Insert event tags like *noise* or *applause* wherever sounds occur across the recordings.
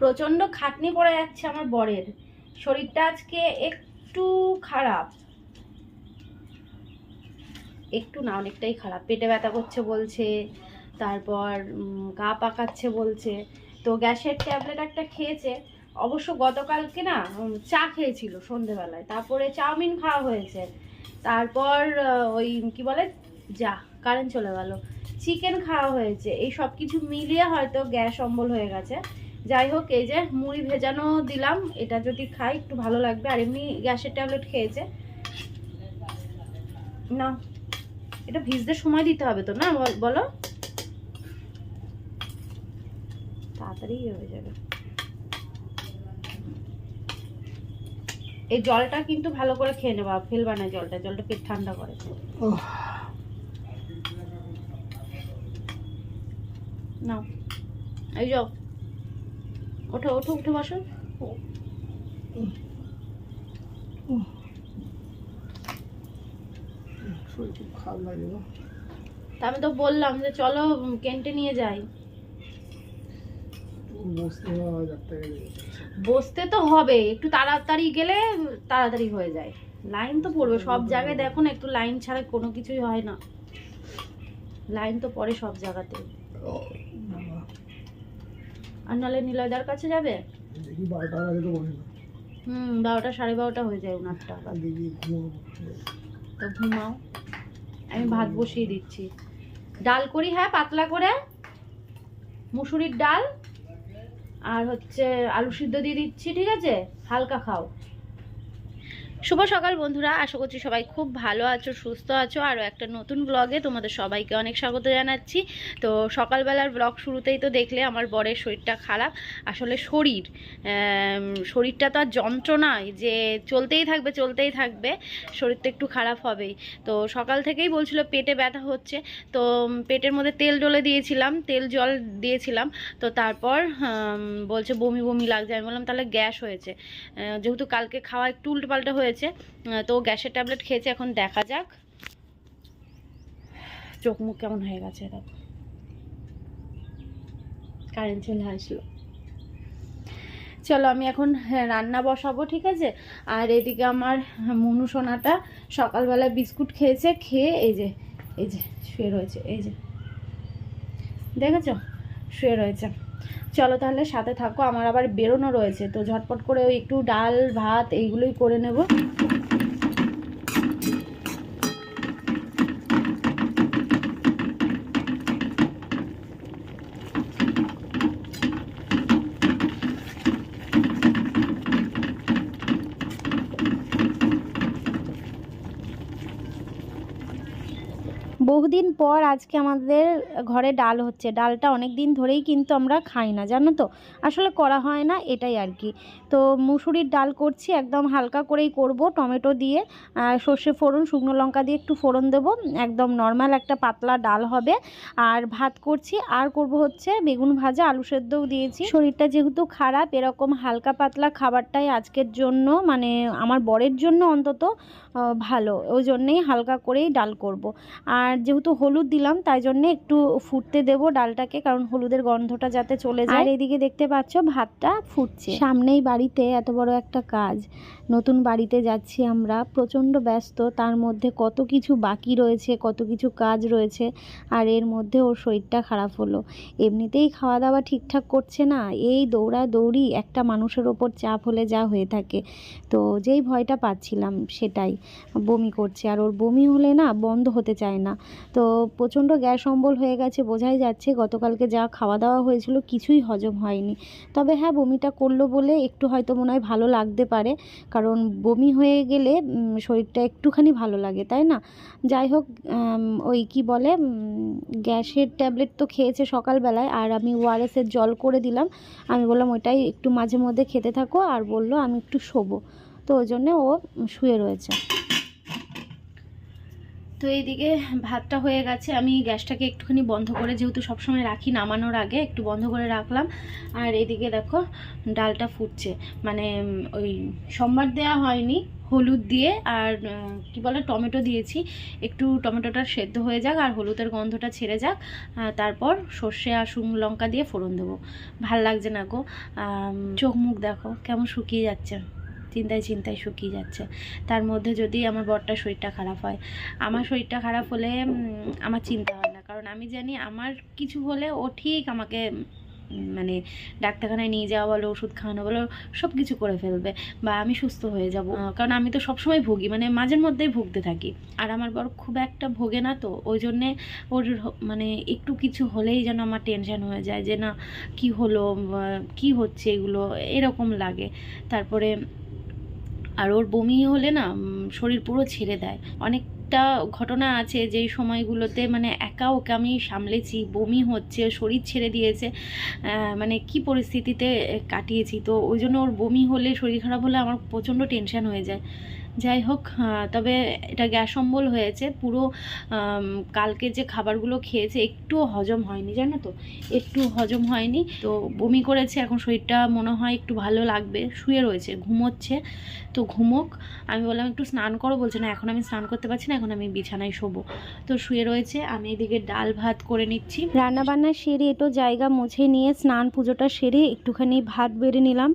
প্রচণ্ড খাটনি পড়ে যাচ্ছে আমার বরের। শরীরটা আজকে একটু খারাপ। একটু না, অনেকটাই খারাপ। পেটে ব্যথা করছে বলছে, তারপর গা পাকাচ্ছে বলছে। তো গ্যাসের ট্যাবলেট একটা খেয়েছে। অবশ্য গতকালকে না চা খেয়েছিল সন্ধেবেলায়। তারপরে চাউমিন খাওয়া হয়েছে। তারপর ওই কি বলে? যা, কারেন্ট চলে গেল। চিকেন খাওয়া হয়েছে। এই সব কিছু মিলিয়ে হয়তো গ্যাস অম্বল হয়ে গেছে। যাই হোক এই যে মুড়ি ভেজানো দিলাম। এটা যদি খাই একটু ভালো লাগবে। আর এমনি গ্যাসের ট্যাবলেট খেয়েছে। না এটা ভিজতে সময় দিতে হবে তো না বল- তাড়াতাড়ি হয়ে যাবে। এই জলটা কিন্তু ভালো করে খেয়ে নেবা ফেলবা না জলটা জলটা পেট ঠান্ডা করে। নাও। এই যাও। ওঠো ওঠো উঠে বসো। আমি তো বললাম যে চলো কেন্টে নিয়ে যাই। বসতে তো হবে, একটু তাড়াতাড়ি গেলে তাড়াতাড়ি হয়ে যায়। লাইন তো পড়বে, সব জায়গায় দেখো না, একটু লাইন ছাড়া কোনো কিছুই হয় না। লাইন তো পড়ে সব জায়গাতে। আর নাহলে নিলয়দার কাছে যাবে? হুম বারোটা সাড়ে বারোটা হয়ে যায় ওনারটা তো ঘুমাও। আমি ভাত বসিয়ে দিচ্ছি। ডাল করি হ্যাঁ পাতলা করে? মুসুরির ডাল। আর হচ্ছে আলু সিদ্ধ দিয়ে দিচ্ছি ঠিক আছে? হালকা খাও। শুভ সকাল বন্ধুরা, আশা করছি সবাই খুব ভালো আছো, সুস্থ আছো। আরও একটা নতুন ব্লগে তোমাদের সবাইকে অনেক স্বাগত জানাচ্ছি। তো সকালবেলার ব্লগ শুরুতেই তো দেখলে আমার বরের শরীরটা খারাপ। আসলে শরীর শরীরটা তো আর যন্ত্রণায় যে চলতেই থাকবে চলতেই থাকবে শরীর তো একটু খারাপ হবেই। তো সকাল থেকেই বলছিল পেটে ব্যথা হচ্ছে, তো পেটের মধ্যে তেল ডলে দিয়েছিলাম, তেল জল দিয়েছিলাম। তো তারপর বলছে বমি বমি লাগছে। আমি বললাম, তাহলে গ্যাস হয়েছে। যেহেতু কালকে খাওয়া একটু উল্টোপাল্টা হয়েছে। তো গ্যাসের ট্যাবলেট খেয়েছে, এখন দেখা যাক। চোখ মুখ কেমন হয়ে গেছে, দেখো। কারেন্ট চলে আসলো। চলো, আমি এখন রান্না বসাবো, ঠিক আছে? আর এদিকে আমার মনু সোনাটা সকালবেলা বিস্কুট খেয়েছে, খেয়ে এই যে এই যে, শুয়ে রয়েছে, এই যে। দেখেছ? শুয়ে রয়েছে। চলো তাহলে সাথে থাকো, আমার আবার বেরোনো রয়েছে, তো ঝটপট করে ওই একটু ডাল, ভাত এইগুলোই করে নেব। বহুদিন পর আজকে আমাদের ঘরে ডাল হচ্ছে। ডালটা অনেক দিন ধরেই কিন্তু আমরা খাই না, জানো তো? আসলে করা হয় না, এটাই আর কি। তো মুসুরির ডাল করছি, একদম হালকা করেই করব, টমেটো দিয়ে সর্ষে ফোড়ন, শুকনো লঙ্কা দিয়ে একটু ফোড়ন দেব। একদম নর্মাল একটা পাতলা ডাল হবে। আর ভাত করছি, আর করব হচ্ছে বেগুন ভাজা, আলু সেদ্ধও দিয়েছি। শরীরটা যেহেতু খারাপ, এরকম হালকা পাতলা খাবারটাই আজকের জন্য মানে আমার বরের জন্য অন্তত ভালো। ওই জন্যেই হালকা করেই ডাল করব। আর যেহেতু হলুদ দিলাম তাই জন্য একটু ফুটতে দেব ডালটাকে কারণ হলুদের গন্ধটা যাতে চলে যায়। আর এদিকে দেখতে পাচ্ছ ভাতটা ফুটছে। সামনেই বাড়িতে এত বড় একটা কাজ। নতুন বাড়িতে যাচ্ছি আমরা, প্রচণ্ড ব্যস্ত, তার মধ্যে কত কিছু বাকি রয়েছে, কত কিছু কাজ রয়েছে, আর এর মধ্যে ওর শরীরটা খারাপ হলো। এমনিতেই খাওয়া দাওয়া ঠিকঠাক করছে না, এই দৌড়া দৌড়ি একটা মানুষের ওপর চাপ হলে যা হয়ে থাকে। তো যেই ভয়টা পাচ্ছিলাম সেটাই, বমি করছে, আর ওর বমি হলে না বন্ধ হতে চায় না। তো প্রচণ্ড গ্যাস অম্বল হয়ে গেছে, বোঝাই যাচ্ছে গতকালকে যা খাওয়া দাওয়া হয়েছিল কিছুই হজম হয়নি। তবে হ্যাঁ বমিটা করল বলে একটু হয়তো মনে হয় ভালো লাগতে পারে, কারণ বমি হয়ে গেলে শরীরটা একটুখানি ভালো লাগে, তাই না? যাই হোক ওই কি বলে গ্যাসের ট্যাবলেট তো খেয়েছে সকালবেলায়, আর আমি ওআরএসের জল করে দিলাম। আমি বললাম, ওইটাই একটু মাঝে মধ্যে খেতে থাকো। আর বলল, আমি একটু শোবো। তো ওই জন্যে ও শুয়ে রয়েছে। তো এইদিকে ভাতটা হয়ে গেছে। আমি গ্যাসটাকে একটুখানি বন্ধ করে যেহেতু সবসময় রাখি নামানোর আগে একটু বন্ধ করে রাখলাম। আর এদিকে দেখো ডালটা ফুটছে। মানে ওই সোমবার দেওয়া হয়নি, হলুদ দিয়ে আর কি বলে, টমেটো দিয়েছি। একটু টমেটোটা সেদ্ধ হয়ে যাক আর হলুদের গন্ধটা ছেড়ে যাক। তারপর সর্ষে আর শুকনো লঙ্কা দিয়ে ফোড়ন দেবো। ভালো লাগছে না গো। চোখ মুখ দেখো, কেমন শুকিয়ে যাচ্ছে। চিন্তায় চিন্তায় শুকিয়ে যাচ্ছে। তার মধ্যে যদি আমার বরটার শরীরটা খারাপ হয়, আমার শরীরটা খারাপ হলে আমার চিন্তা হয় না। কারণ আমি জানি আমার কিছু হলে ও ঠিক আমাকে মানে ডাক্তারখানায় নিয়ে যাওয়া বলো, ওষুধ খাওয়ানো বলো সব কিছু করে ফেলবে বা আমি সুস্থ হয়ে যাব। কারণ আমি তো সবসময় ভুগি মানে মাঝের মধ্যেই ভুগতে থাকি। আর আমার বর খুব একটা ভোগে না তো, ওই জন্যে ওর মানে একটু কিছু হলেই যেন আমার টেনশন হয়ে যায় যে না, কি হলো কি হচ্ছে এগুলো, এরকম লাগে। তারপরে আর ওর বমি হলে না শরীর পুরো ছেড়ে দেয়। অনেক একটা ঘটনা আছে যেই সময়গুলোতে মানে একা ওকে আমি সামলেছি, বমি হচ্ছে, শরীর ছেড়ে দিয়েছে মানে কি পরিস্থিতিতে কাটিয়েছি। তো ওই জন্য ওর বমি হলে, শরীর খারাপ হলে আমার প্রচণ্ড টেনশান হয়ে যায়। যাই হোক তবে এটা গ্যাস অম্বল হয়েছে। পুরো কালকে যে খাবারগুলো খেয়েছে একটুও হজম হয়নি, জানো তো? একটু হজম হয়নি। তো বমি করেছে, এখন শরীরটা মনে হয় একটু ভালো লাগবে। শুয়ে রয়েছে, ঘুমোচ্ছে। তো ঘুমোক। আমি বললাম, একটু স্নান করো। বলছে, না, এখন আমি স্নান করতে পারছি না, এখন আমি বিছানায় শোবো। তো শুয়ে রয়েছে। আমি এদিকে ডাল ভাত করে নিচ্ছি। রান্না বান্না সেরে একটু জায়গা মুছে নিয়ে স্নান পুজোটা সেরে একটুখানি ভাত বেড়ে নিলাম।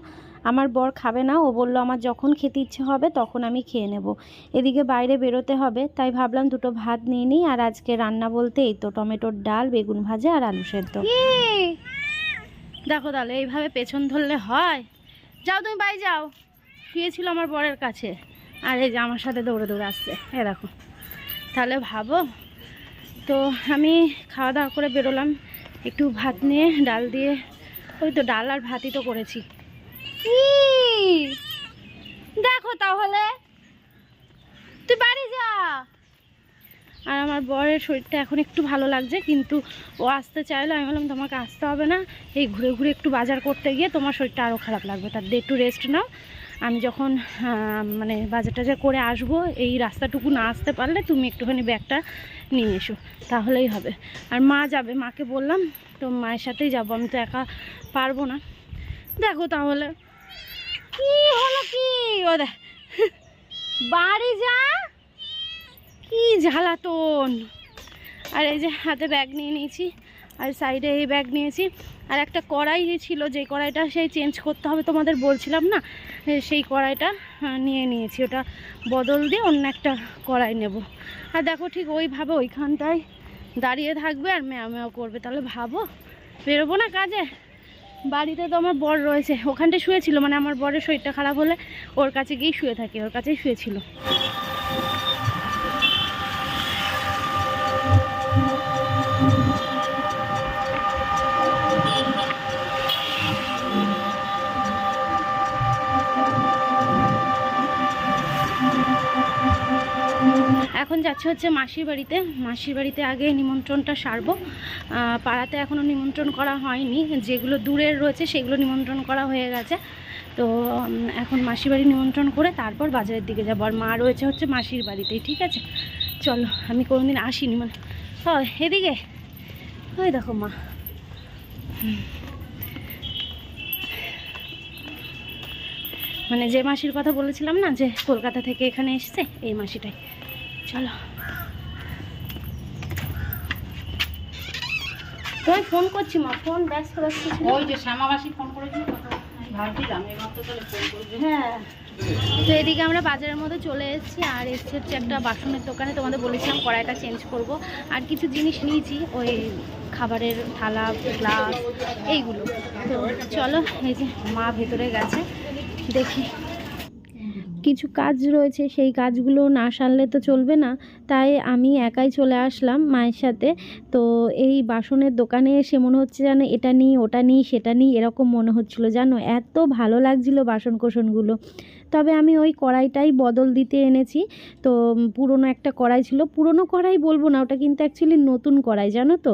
আমার বর খাবে না, ও বলল, আমার যখন খেতে ইচ্ছে হবে তখন আমি খেয়ে নেব। এদিকে বাইরে বেরোতে হবে, তাই ভাবলাম দুটো ভাত নিয়ে নিই, আর আজকে রান্না বলতে এই তো টমেটোর ডাল, বেগুন ভাজা আর আলু সেদ্ধ। দেখো তাহলে, এইভাবে পেছন ধরলে হয়? যাও তুমি বাই যাও। শুয়েছিল আমার বরের কাছে। আর এই যে আমার সাথে দৌড়ে দৌড়ে আসছে। এ দেখো। তাহলে ভাবো। তো আমি খাওয়া দাওয়া করে বেরোলাম। একটু ভাত নিয়ে, ডাল দিয়ে। ওই তো ডাল আর ভাতই তো করেছি! দেখো তাহলে। তুই বাড়ি যা। আর আমার বরের শরীরটা এখন একটু ভালো লাগছে, কিন্তু ও আসতে চাইলো। আমি বললাম, তোমাকে আসতে হবে না। এই ঘুরে ঘুরে একটু বাজার করতে গিয়ে তোমার শরীরটা আরও খারাপ লাগবে। তার দিয়ে একটু রেস্ট নাও। আমি যখন মানে বাজার টাজার করে আসব, এই রাস্তাটুকু না আসতে পারলে তুমি একটুখানি ব্যাগটা নিয়ে এসো। তাহলেই হবে। আর মা যাবে। মাকে বললাম তো মায়ের সাথেই যাব। আমি তো একা পারব না। দেখো তাহলে। কি হলো কি? ও দেখ। বাড়ি যা। কি জ্বালাতন আর এই যে হাতে ব্যাগ নিয়ে নিয়েছি, আর সাইডে এই ব্যাগ নিয়েছি। আর একটা কড়াই ছিল, যে কড়াইটা সেই চেঞ্জ করতে হবে তোমাদের বলছিলাম না? সেই কড়াইটা নিয়ে নিয়েছি। ওটা বদল দিয়ে অন্য একটা কড়াই নেব। আর দেখো ঠিক ওইভাবে ওইখানটায় দাঁড়িয়ে থাকবে আর ম্যাও ম্যাও করবে। তাহলে ভাবো, বেরোবো না কাজে? বাড়িতে তো আমার বর রয়েছে। ওখানটায় শুয়েছিল মানে আমার বরের শরীরটা খারাপ হলে ওর কাছে গিয়েই শুয়ে থাকে, ওর কাছেই শুয়েছিল। এখন যাচ্ছে হচ্ছে মাসির বাড়িতে। মাসির বাড়িতে আগে নিমন্ত্রণটা সারবো। পাড়াতে এখনও নিমন্ত্রণ করা হয়নি। যেগুলো দূরের রয়েছে সেগুলো নিমন্ত্রণ করা হয়ে গেছে। তো এখন মাসির বাড়ি নিমন্ত্রণ করে তারপর বাজারের দিকে যাব। আর মা রয়েছে হচ্ছে মাসির বাড়িতেই, ঠিক আছে? চলো, আমি কোনোদিন আসিনি মানে হয়, এদিকে। ওই দেখো মা। মানে যে মাসির কথা বলেছিলাম না, যে কলকাতা থেকে এখানে এসছে, এই মাসিটাই। চলো। তোমায় ফোন করছি মা ফোন ব্যস্ত ব্যস্ত ওই যে শ্যামাবাসী ফোন ভাবছিলাম তাহলে করেছিল হ্যাঁ। তো এদিকে আমরা বাজারের মধ্যে চলে এসেছি আর এসছি হচ্ছে একটা বাসনের দোকানে। তোমাদের বলেছিলাম কড়াইটা চেঞ্জ করব। আর কিছু জিনিস নিয়েছি ওই খাবারের থালা গ্লাস এইগুলো। তো চলো এই যে মা ভেতরে গেছে দেখি। কিছু কাজ রয়েছে, সেই কাজগুলো না সারলে তো চলবে না। তাই আমি একাই চলে আসলাম মায়ের সাথে। তো এই বাসনের দোকানে এসে মনে হচ্ছে যেন এটা নিই, ওটা নিই, সেটা নিই, এরকম মনে হচ্ছিল। জানো, এত ভালো লাগছিল বাসন কোসনগুলো তবে আমি ওই কড়াইটাই বদল দিতে এনেছি। তো পুরনো একটা কড়াই ছিল। পুরনো কড়াই বলব না, ওটা কিন্তু অ্যাকচুয়ালি নতুন কড়াই, জানো তো?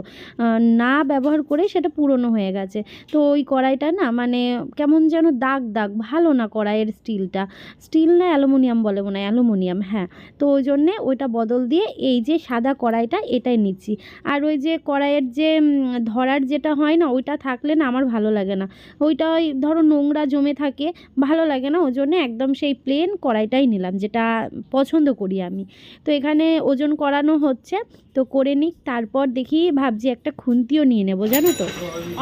না ব্যবহার করেই সেটা পুরনো হয়ে গেছে। তো ওই কড়াইটা না মানে কেমন যেন দাগ দাগ, ভালো না কড়াইয়ের স্টিলটা। স্টিল না অ্যালুমিনিয়াম বলে মনে হয়, অ্যালুমিনিয়াম হ্যাঁ। তো ওই জন্যে ওইটা বদল দিয়ে এই যে সাদা কড়াইটা এটাই নিচ্ছি। আর ওই যে কড়াইয়ের যে ধরার যেটা হয় না, ওইটা থাকলে না আমার ভালো লাগে না। ওইটা ওই ধরো নোংরা জমে থাকে, ভালো লাগে না। ওই জন্য একদম সেই প্লেন কড়াইটাই নিলাম যেটা পছন্দ করি আমি। তো এখানে ওজন করানো হচ্ছে তো করে নিক তারপর দেখি ভাবছি একটা খুন্তিও নিয়ে নেব জানো তো?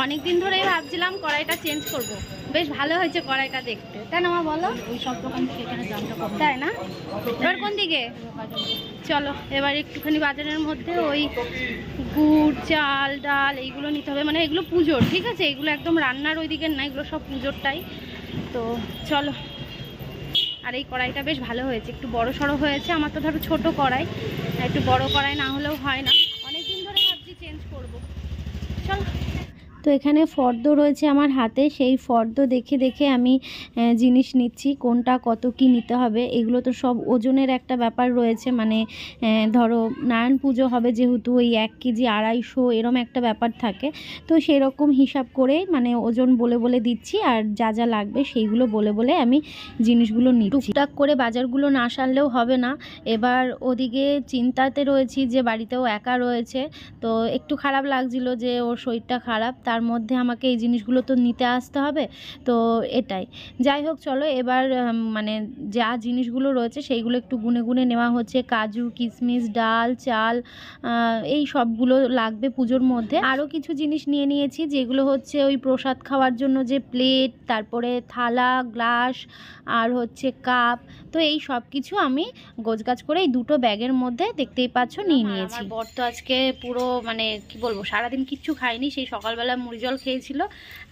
অনেক দিন ধরেই ভাবছিলাম কড়াইটা চেঞ্জ করব। বেশ ভালো হয়েছে কড়াইটা দেখতে। তাই না মা বলো? ওই সব দোকান থেকে এখানে দামটা কম তাই না? এবার কোন দিকে? চলো এবার একটুখানি বাজারের মধ্যে ওই গুড় চাল ডাল এইগুলো নিতে হবে। মানে এগুলো পুজোর ঠিক আছে? এগুলো একদম রান্নার ওই দিকের না এগুলো সব পুজোরটাই। তো চলো আর এই কড়াইটা বেশ ভালো হয়েছে। একটু বড় সড়ো হয়েছে, আমার তো ধরো ছোটো কড়াই একটু বড় কড়াই না হলেও হয় না। অনেকদিন ধরে ভাবছি চেঞ্জ করব। চলো। তো এখানে ফর্দ রয়েছে আমার হাতে। সেই ফর্দ দেখে দেখে আমি জিনিস নিচ্ছি, কোনটা কত কি নিতে হবে। এগুলো তো সব ওজনের একটা ব্যাপার রয়েছে। মানে ধরো, নারায়ণ পুজো হবে যেহেতু ওই এক কেজি আড়াইশো এরম একটা ব্যাপার থাকে। তো সেই রকম হিসাব করে মানে ওজন বলে বলে দিচ্ছি আর যা যা লাগবে সেইগুলো বলে বলে আমি জিনিসগুলো নিচ্ছি। টুকটাক করে বাজারগুলো না সারলেও হবে না। এবার ওদিকে চিন্তাতে রয়েছি যে বাড়িতেও একা রয়েছে। তো একটু খারাপ লাগছিল যে ওর শরীরটা খারাপ। তার মধ্যে আমাকে এই জিনিসগুলো তো নিতে আসতে হবে। তো এটাই। যাই হোক, চলো এবার মানে যা জিনিসগুলো রয়েছে সেইগুলো একটু গুনে গুনে নেওয়া হচ্ছে। কাজু কিশমিশ ডাল, চাল এই সবগুলো লাগবে পুজোর মধ্যে। আরও কিছু জিনিস নিয়ে নিয়েছি, যেগুলো হচ্ছে ওই প্রসাদ খাওয়ার জন্য যে প্লেট তারপরে থালা, গ্লাস, আর হচ্ছে কাপ তো এই সব কিছু আমি গোছগাছ করে এই দুটো ব্যাগের মধ্যে দেখতেই পাচ্ছ নিয়ে নিয়েছি। বর তো আজকে পুরো মানে কি বলব সারাদিন কিচ্ছু খাইনি সেই সকালবেলা মুড়ি জল খেয়েছিল।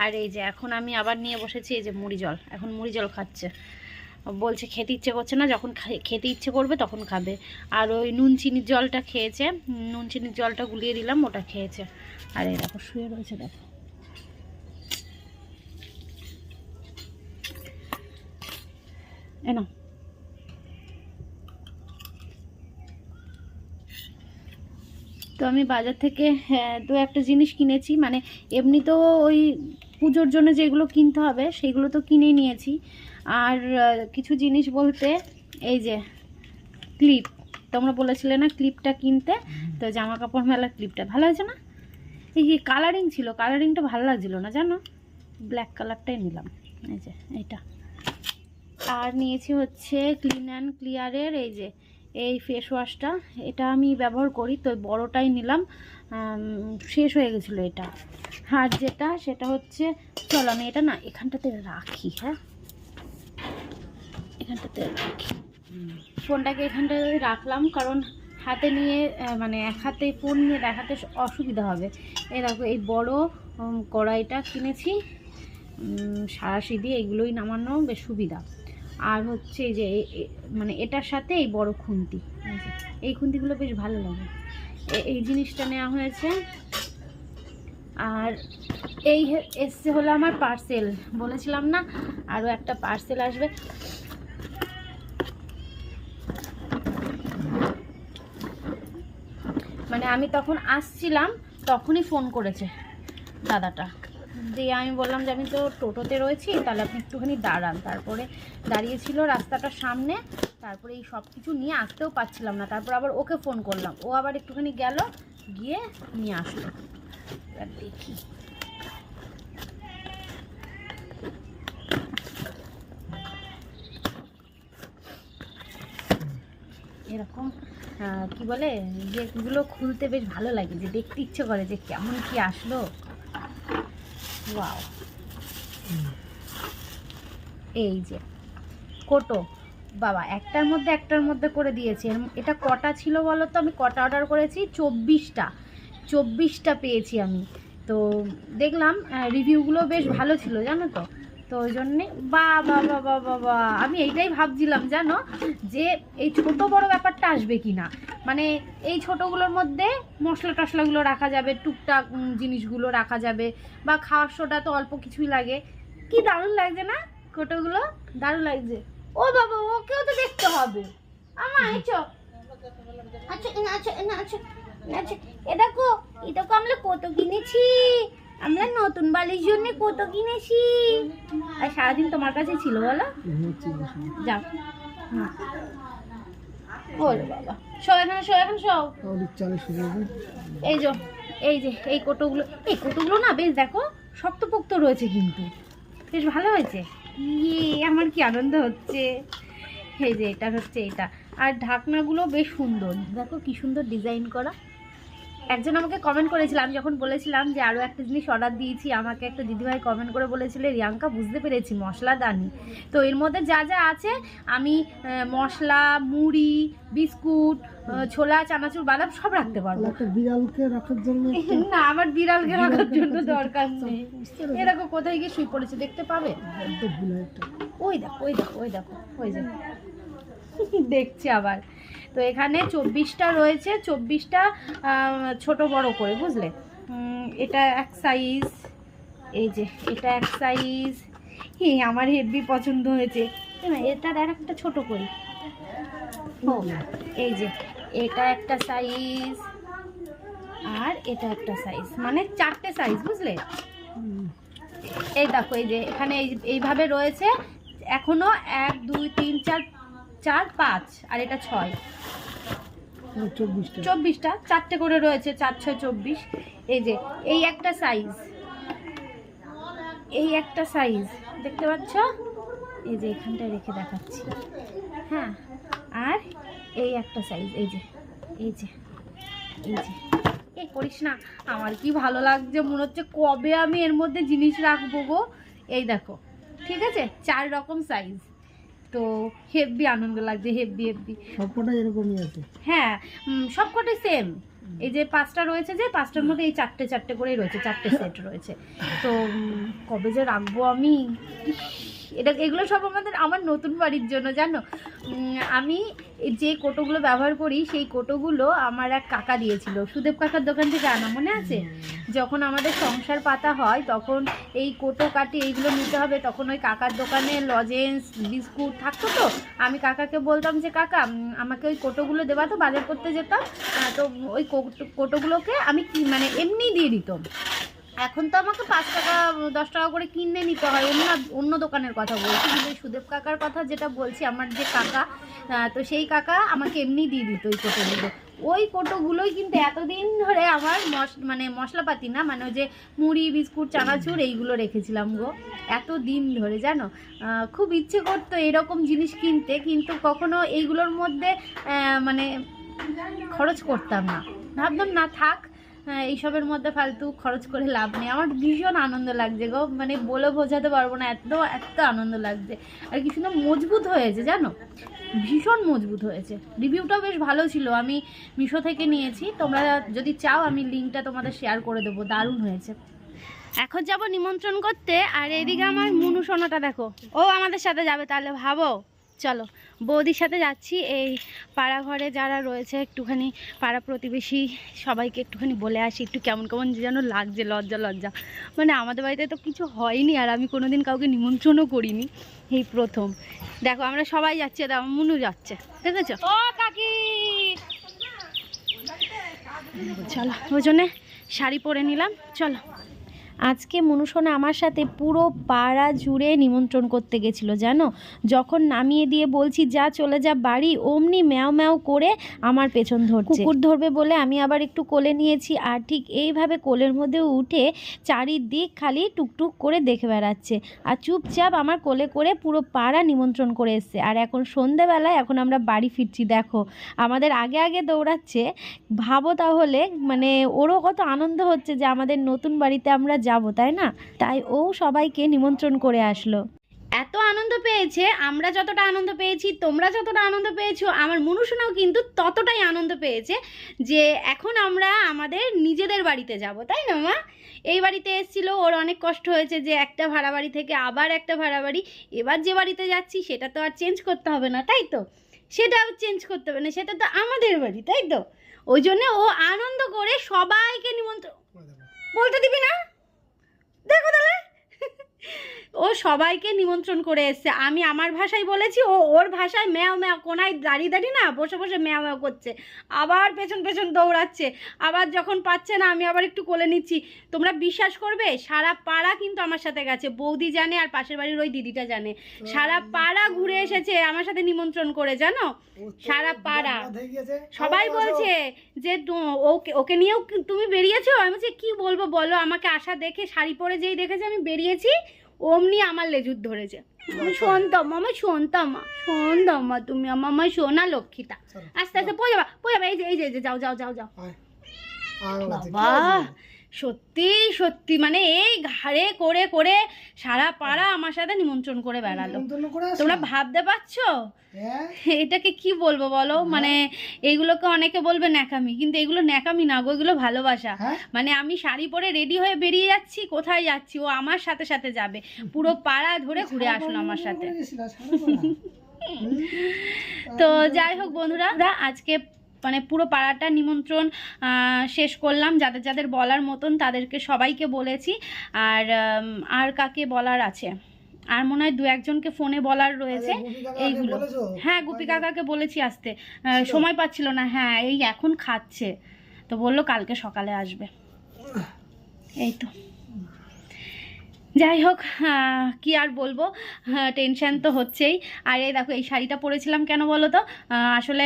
আর এই যে এখন আমি আবার নিয়ে বসেছি এই যে মুড়ি জল এখন মুড়ি জল খাচ্ছে। বলছে খেতে ইচ্ছে করছে না যখন খেতে ইচ্ছে করবে তখন খাবে। আর ওই নুন চিনির জলটা খেয়েছে নুন চিনির জলটা গুলিয়ে দিলাম ওটা খেয়েছে। আর এই দেখো শুয়ে রয়েছে দেখো। এ তো আমি বাজার থেকে হ্যাঁ, দু একটা জিনিস কিনেছি। মানে এমনি তো ওই পুজোর জন্য যেগুলো কিনতে হবে সেগুলো তো কিনেই নিয়েছি। আর কিছু জিনিস বলতে এই যে ক্লিপ তোমরা বলেছিলে না ক্লিপটা কিনতে? তো জামা কাপড় মেলার ক্লিপটা ভালো হয়েছে না? এই যে কালারিং ছিল কালারিংটা ভালো লাগছিল না জানো? ব্ল্যাক কালারটাই নিলাম এই যে এইটা। আর নিয়েছি হচ্ছে ক্লিন অ্যান্ড ক্লিয়ারের এই যে এই ফেস ওয়াশটা এটা আমি ব্যবহার করি, তো বড়টাই নিলাম। শেষ হয়ে গেছিল এটা। আর যেটা, সেটা হচ্ছে, চলো আমি এটা না এখানটাতে রাখি হ্যাঁ? এখানটাতে রাখি। ফোনটাকে এখানটায় রাখলাম, কারণ হাতে নিয়ে মানে এক হাতে ফোন নিয়ে দেখাতে অসুবিধা হবে। এই দেখো, এই বড় কড়াইটা কিনেছি। সারাশি দিয়ে এগুলোই নামানো বেশ সুবিধা। আর হচ্ছে এই যে মানে এটার সাথে এই বড় খুন্তি। এই খুন্তিগুলো বেশ ভালো লাগে। এই জিনিসটা নেওয়া হয়েছে। আর এই এসছে হলো আমার পার্সেল বলেছিলাম না, আরও একটা পার্সেল আসবে। মানে আমি তখন আসছিলাম, তখনই ফোন করেছে দাদাটা। দিয়ে আমি বললাম যে আমি তো টোটোতে রয়েছি, তাহলে আপনি একটুখানি দাঁড়ান। তারপরে দাঁড়িয়েছিল রাস্তাটার সামনে, তারপরে এই সব কিছু নিয়ে আসতেও পারছিলাম না। তারপর আবার ওকে ফোন করলাম। ও আবার একটুখানি গেল, গিয়ে নিয়ে আসলো। এবার দেখি। এরকম কি বলে যেগুলো খুলতে বেশ ভালো লাগে, যে দেখতে ইচ্ছে করে যে কেমন কি আসলো। ওয়াও এই যে, কোটো। বাবা, একটার মধ্যে একটার মধ্যে করে দিয়েছে। এটা কটা ছিল বলো তো? আমি কটা অর্ডার করেছি, চব্বিশটা। চব্বিশটা পেয়েছি আমি। তো দেখলাম রিভিউগুলো বেশ ভালো ছিল, জানো তো? তো ওই জন্যে বা বা বা বা আমি এইটাই ভাবছিলাম, জানো? যে এই ছোট বড় ব্যাপারটা আসবে কি না মানে এই ছোটোগুলোর মধ্যে মশলা টশলাগুলো রাখা যাবে, টুকটাক জিনিসগুলো রাখা যাবে, বা খাওয়ার সোডা তো অল্প কিছুই লাগে। কি দারুণ লাগছে না কোটোগুলো দারুণ লাগছে। ও বাবা, ওকেও তো দেখতে হবে। আমা এসো আচ্ছা আচ্ছা আচ্ছা আচ্ছা। এ দেখো এটা আমরা কত কিনেছি। আমরা নতুন বালির জন্য কত কিনেছি? আর সারাদিন তোমার কাছে ছিল বলো? যাও। ওরে বাবা। শো এখানে তাহলে চালে এই যে এই যে, এই এই না বেশ দেখো রয়েছে কিন্তু। বেশ ভালো হয়েছে। ইয়ে আমার কি আনন্দ হচ্ছে। এই যে হচ্ছে আর ঢাকনাগুলো বেশ সুন্দর। দেখো কি সুন্দর ডিজাইন করা। একজন আমাকে কমেন্ট করেছিল আমি যখন বলেছিলাম যে আরও একটা জিনিস অর্ডার দিয়েছি আমাকে একটা দিদিভাই কমেন্ট করে বলেছিল রিয়াঙ্কা বুঝতে পেরেছি মশলা দানি। তো এর মধ্যে যা যা আছে আমি মশলা মুড়ি বিস্কুট ছোলা চানাচুর বাদাম সব রাখতে পারব। বিড়ালকে রাখার জন্য *laughs* না আমার বিড়ালকে রাখার জন্য দরকার নেই। এ দেখো কোথায় গিয়ে শুয়ে পড়েছে দেখতে পাবে? ওই দেখো ওই দেখো ওই দেখো ওই যে। *laughs* দেখছি আবার। তো এখানে চব্বিশটা রয়েছে, চব্বিশটা ছোট বড় করে, বুঝলে? এটা এক সাইজ এই যে, এটা এক সাইজ হে আমার হেভি পছন্দ হয়েছে। এটার আর একটা ছোট করি। এই যে, এটা একটা সাইজ আর এটা একটা সাইজ মানে চারটে সাইজ বুঝলে? এই দেখো, এই যে, এখানে এই, এইভাবে রয়েছে। এখনও এক, দুই, তিন, চার চার পাঁচ আর এটা ছয়। তাহলে চব্বিশটা। চারটে করে রয়েছে চার ছয় চব্বিশ। এই যে এই একটা সাইজ এই একটা সাইজ দেখতে পাচ্ছ? এই যে এখানটায় রেখে দেখাচ্ছি। হ্যাঁ আর এই একটা সাইজ এই যে এই যে এই যে। এই করিস না আমার কি ভালো লাগছে মনে হচ্ছে কবে আমি এর মধ্যে জিনিস রাখব গো। এই দেখো ঠিক আছে? চার রকম সাইজ তো হেভি আনন্দ লাগছে হেভি হেভি সবকটা এরকমই আছে? হ্যাঁ সবকটাই সেম এই যে পাঁচটা রয়েছে যে পাঁচটার মধ্যে এই চারটে চারটে করেই রয়েছে চারটে সেট রয়েছে। তো কবে যে রাখব আমি? এটা এগুলো সব আমাদের আমার নতুন বাড়ির জন্য জানো? আমি যে কোটোগুলো ব্যবহার করি সেই কোটোগুলো আমার এক কাকা দিয়েছিল। সুদেব কাকার দোকান থেকে আনা মনে আছে? যখন আমাদের সংসার পাতা হয় তখন এই কোটো কাটি এইগুলো নিতে হবে তখন ওই কাকার দোকানে লজেন্স বিস্কুট থাকতো তো? আমি কাকাকে বলতাম যে কাকা আমাকে ওই কোটোগুলো দেওয়া তো বাজার করতে যেতাম। তো ওই কোটো- কোটোগুলোকে আমি কি মানে এমনি দিয়ে দিতাম। এখন তো আমাকে পাঁচ টাকা, দশ টাকা করে কিনে নিতে হয়। অন্য অন্য দোকানের কথা বলছি। কিন্তু সুদেব কাকার কথা যেটা বলছি, আমার যে কাকা তো সেই কাকা আমাকে এমনি দিয়ে দিত ওই কোটোগুলো। ওই কোটোগুলোই কিন্তু এতদিন ধরে আমার মশ মানে মশলাপাতি না মানে ওই যে মুড়ি, বিস্কুট, চানাচুর এইগুলো রেখেছিলাম গো। এত দিন ধরে, জানো? খুব ইচ্ছে করতো এরকম জিনিস কিনতে, কিন্তু কখনো এইগুলোর মধ্যে মানে খরচ করতাম না। ভাবতাম না থাক এইসবের মধ্যে ফালতু খরচ করে লাভ নেই। আমার ভীষণ আনন্দ লাগছে গো। মানে বলে বোঝাতে পারব না, এত এত আনন্দ লাগছে। আর কি সুন্দর মজবুত হয়েছে, জানো? ভীষণ মজবুত হয়েছে। রিভিউটাও বেশ ভালো ছিল। আমি মিশো থেকে নিয়েছি। তোমরা যদি চাও, আমি লিঙ্কটা তোমাদের শেয়ার করে দেবো। দারুণ হয়েছে। এখন যাব নিমন্ত্রণ করতে। আর এদিকে আমার মুনু সোনাটা দেখো। ও আমাদের সাথে যাবে, তাহলে ভাবো। চলো। বৌদির সাথে যাচ্ছি। এই পাড়া ঘরে যারা রয়েছে একটুখানি পাড়া প্রতিবেশী সবাইকে একটুখানি বলে আসি একটু কেমন কেমন যেন লাগছে লজ্জা লজ্জা। মানে আমাদের বাড়িতে তো কিছু হয়নি আর আমি কোনোদিন কাউকে নিমন্ত্রণও করিনি এই প্রথম। দেখো আমরা সবাই যাচ্ছি আর আমার মুনু যাচ্ছে ও কাকি! চলো ওই জন্যে শাড়ি পরে নিলাম চলো। আজকে মনুসোনা আমার সাথে পুরো পাড়া জুড়ে নিমন্ত্রণ করতে গেছিল, জানো? যখন নামিয়ে দিয়ে বলছি, যা চলে যা বাড়ি, অমনি ম্যাও ম্যাও করে আমার পেছন ধরছে। কুকুর ধরবে বলে আমি আবার একটু কোলে নিয়েছি আর ঠিক এইভাবে কোলের মধ্যে উঠে চারিদিক খালি টুকটুক করে দেখে বেড়াচ্ছে। আর চুপচাপ আমার কোলে করে পুরো পাড়া নিমন্ত্রণ করে এসছে। আর এখন সন্ধেবেলায় এখন আমরা বাড়ি ফিরছি, দেখো। আমাদের আগে আগে দৌড়াচ্ছে। ভাবো তাহলে মানে ওরও কত আনন্দ হচ্ছে যে আমাদের নতুন বাড়িতে আমরা যাব তাই না? তাই ও সবাইকে নিমন্ত্রণ করে আসলো। এত আনন্দ পেয়েছে আমরা যতটা আনন্দ পেয়েছি তোমরা যতটা আনন্দ পেয়েছ আমার মনুষনাও কিন্তু ততটাই আনন্দ পেয়েছে যে এখন আমরা আমাদের নিজেদের বাড়িতে যাব তাই না মা? এই বাড়িতে এসেছিল ওর অনেক কষ্ট হয়েছে যে একটা ভাড়া বাড়ি থেকে আবার একটা ভাড়া বাড়ি। এবার যে বাড়িতে যাচ্ছি সেটা তো আর চেঞ্জ করতে হবে না তাই তো? সেটাও চেঞ্জ করতে হবে না সেটা তো আমাদের বাড়ি তাই তো? ওই জন্য ও আনন্দ করে সবাইকে নিমন্ত্রণ বলতে দিবি না? দেখো তাহলে ও সবাইকে নিমন্ত্রণ করে এসছে। আমি আমার ভাষায় বলেছি ও ওর ভাষায় ম্যাও ম্যাও কোনায় দাঁড়িয়ে দাঁড়িয়ে না বসে বসে ম্যাও ম্যাও করছে। আবার পেছন পেছন দৌড়াচ্ছে। আবার যখন পাচ্ছে না আমি আবার একটু কোলে নিচ্ছি। তোমরা বিশ্বাস করবে সারা পাড়া কিন্তু আমার সাথে গেছে। বৌদি জানে আর পাশের বাড়ির ওই দিদিটা জানে। সারা পাড়া ঘুরে এসেছে আমার সাথে নিমন্ত্রণ করে জানো? সারা পাড়া। সবাই বলছে যে ওকে ওকে নিয়েও তুমি বেরিয়েছো? আমি বলছি কি বলব বলো আমাকে আসা দেখে শাড়ি পরে যেই দেখেছে আমি বেরিয়েছি। অমনি আমার লেজুর ধরেছে। শোনতাম মামা শুনতাম মা শুনতাম মা তুমি আমার মা শোনা লক্ষ্মীটা। আস্তে আস্তে পড়ে যাবা পড়ে যাবা এই যে এই যে এই যে, যাও যাও যাও যাও। বাবা সত্যি সত্যি মানে এই ঘাড়ে করে করে সারা পাড়া আমার সাথে নিমন্ত্রণ করে বেড়ালো। তোমরা ভাবতে পারছ? হ্যাঁ। *laughs* এটাকে কি বলব বলো? মানে এইগুলোকে অনেকে বলবে ন্যাকামি কিন্তু এগুলো ন্যাকামি না গো এগুলো ভালোবাসা। হ্যাঁ। মানে আমি শাড়ি পরে রেডি হয়ে বেরিয়ে যাচ্ছি কোথায় যাচ্ছি? ও আমার সাথে সাথে যাবে। পুরো পাড়া ধরে ঘুরে আসলো আমার সাথে। *laughs* তো যাই হোক বন্ধুরা আজকে মানে পুরো পাড়াটা নিমন্ত্রণ শেষ করলাম। যাদের যাদের বলার মতন তাদেরকে সবাইকে বলেছি। আর আর কাকে বলার আছে? আর মনে হয় দু একজনকে ফোনে বলার রয়েছে। এইগুলো। হ্যাঁ গুপি কাকাকে বলেছি আসতে। সময় পাচ্ছিল না। হ্যাঁ এই এখন খাচ্ছে। তো বলল কালকে সকালে আসবে। এই তো। যাই হোক কি আর বলব? টেনশান তো হচ্ছেই। আর এই দেখো, এই শাড়িটা পরেছিলাম কেন বলো তো? আসলে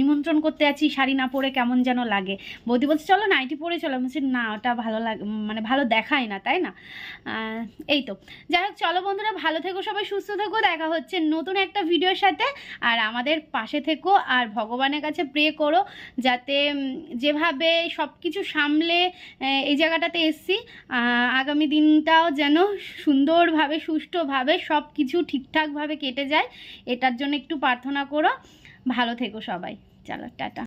নিমন্ত্রণ করতে আছি শাড়ি না পরে কেমন যেন লাগে। বৌদি বলছে, চলো নাইটি পরে চলো। আমি বলছি, না, ওটা ভালো লাগে মানে ভালো দেখায় না, তাই না? এই তো। যাই হোক, চলো বন্ধুরা, ভালো থেকো সবাই, সুস্থ থেকো। দেখা হচ্ছে নতুন একটা ভিডিওর সাথে। আর আমাদের পাশে থেকো, আর ভগবানের কাছে প্রে করো, যাতে যেভাবে সব কিছু সামলে এই জায়গাটাতে এসছি আগামী দিনটাও যেন সুন্দরভাবে, সুষ্ঠুভাবে সব কিছু ঠিকঠাকভাবে কেটে যায়। এটার জন্য একটু প্রার্থনা করো। ভালো থেকো সবাই। চলো, টাটা।